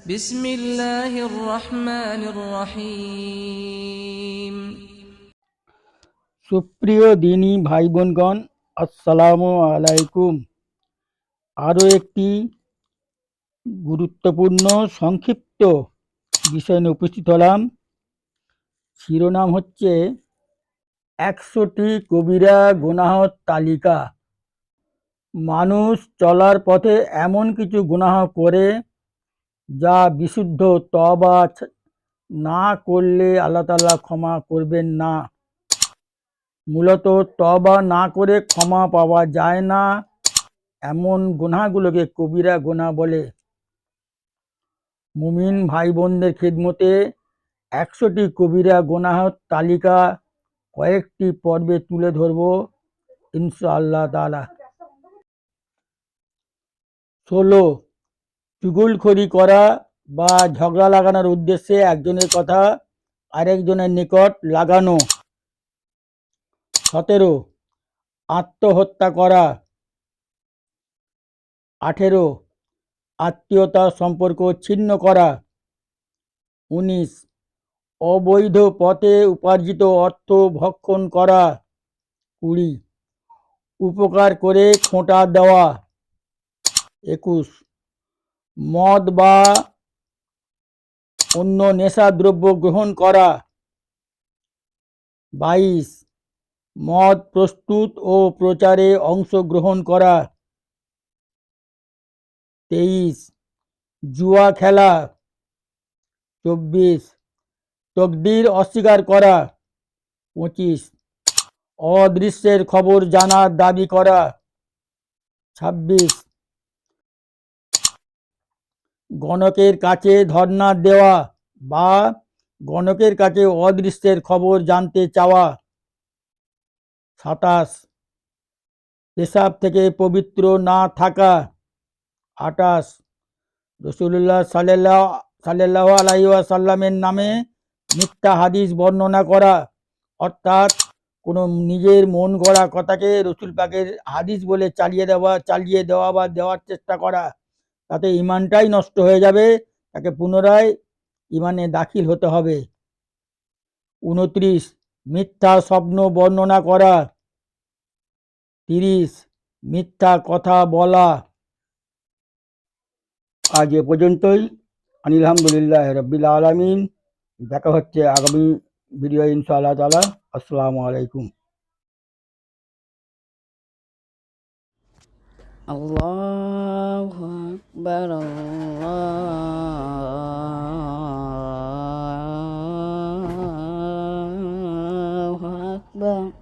بسم الله الرحمن الرحيم সুপ্রিয় দিনী ভাই বোনগণ আসসালামু আলাইকুম আরও একটি গুরুত্বপূর্ণ সংক্ষিপ্ত বিষয় নিয়ে উপস্থিত হলাম শিরোনাম হচ্ছে একশোটি কবিরা গুনাহর তালিকা মানুষ চলার পথে এমন কিছু গুনাহ করে যা বিশুদ্ধ তবা না করলে আল্লাহ তালা ক্ষমা করবেন না। মূলত তবা না করে ক্ষমা পাওয়া যায় না, এমন গুনাহগুলোকে কবিরা গোনা বলে। মুমিন ভাই বোনদের খিদমতে একশোটি কবিরা গুনাহর তালিকা কয়েকটি পর্বে তুলে ধরব ইনশাআল্লাহ তাআলা। ষোলো চুগলখড়ি করা বা ঝগড়া লাগানোর উদ্দেশ্যে একজনের কথা আরেকজনের নিকট লাগানো। সতেরো, আত্মহত্যা করা। আঠেরো আত্মীয়তা সম্পর্ক ছিন্ন করা। উনিশ, অবৈধ পথে উপার্জিত অর্থ ভক্ষণ করা। কুড়ি, উপকার করে খোঁটা দেওয়া। একুশ মদ বা অন্য নেশাদ্রব্য গ্রহণ করা। বাইশ, মদ প্রস্তুত ও প্রচারে অংশগ্রহণ করা। তেইশ, জুয়া খেলা। চব্বিশ, তকদির অস্বীকার করা। পঁচিশ, অদৃশ্যের খবর জানার দাবি করা। ছাব্বিশ গণকের কাছে ধর্ণা দেওয়া বা গণকের কাছে অদৃশ্যের খবর জানতে চাওয়া। সাতাশ। পেশাব থেকে পবিত্র না থাকা। আটাশ রসুল্লাহ সাল্লাহ সাল্লাহ আলাইসাল্লামের নামে মিথ্যা হাদিস বর্ণনা করা। অর্থাৎ কোনো নিজের মন গড়া কথাকে রসুল পাকের হাদিস বলে চালিয়ে দেওয়া চালিয়ে দেওয়া বা দেওয়ার চেষ্টা করা। তাতে ইমানটাই নষ্ট হয়ে যাবে, তাকে পুনরায় ইমানে দাখিল হতে হবে। উনত্রিশ, মিথ্যা স্বপ্ন বর্ণনা করা। তিরিশ, মিথ্যা কথা বলা। আজ এ পর্যন্তই। আলহামদুলিল্লাহ রব্বিল আলমিন। দেখা হচ্ছে আগামী ভিডিও ইনশাআল্লাহ তালা আসসালামু আলাইকুম। الله أكبر الله أكبر